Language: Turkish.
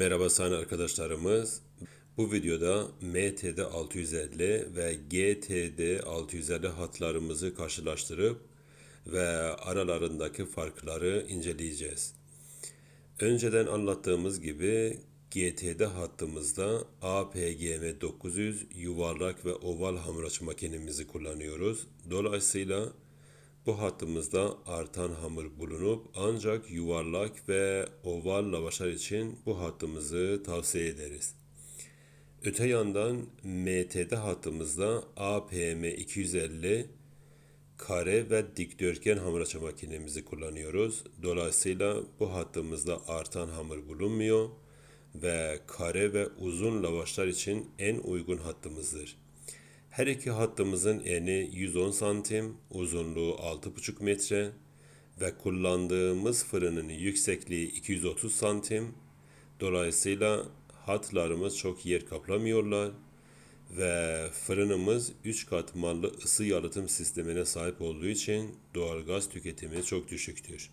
Merhaba sayın arkadaşlarımız. Bu videoda MTD 650 ve GTD 650 hatlarımızı karşılaştırıp ve aralarındaki farkları inceleyeceğiz. Önceden anlattığımız gibi GTD hattımızda APGM 900 yuvarlak ve oval hamur açma makinemizi kullanıyoruz. Dolayısıyla bu hattımızda artan hamur bulunup ancak yuvarlak ve oval lavaşlar için bu hattımızı tavsiye ederiz. Öte yandan MTD hattımızda APM 250 kare ve dikdörtgen hamur açma makinemizi kullanıyoruz. Dolayısıyla bu hattımızda artan hamur bulunmuyor ve kare ve uzun lavaşlar için en uygun hattımızdır. Her iki hattımızın eni 110 santim, uzunluğu 6,5 metre ve kullandığımız fırının yüksekliği 230 santim. Dolayısıyla hatlarımız çok yer kaplamıyorlar ve fırınımız 3 katmanlı ısı yalıtım sistemine sahip olduğu için doğalgaz tüketimi çok düşüktür.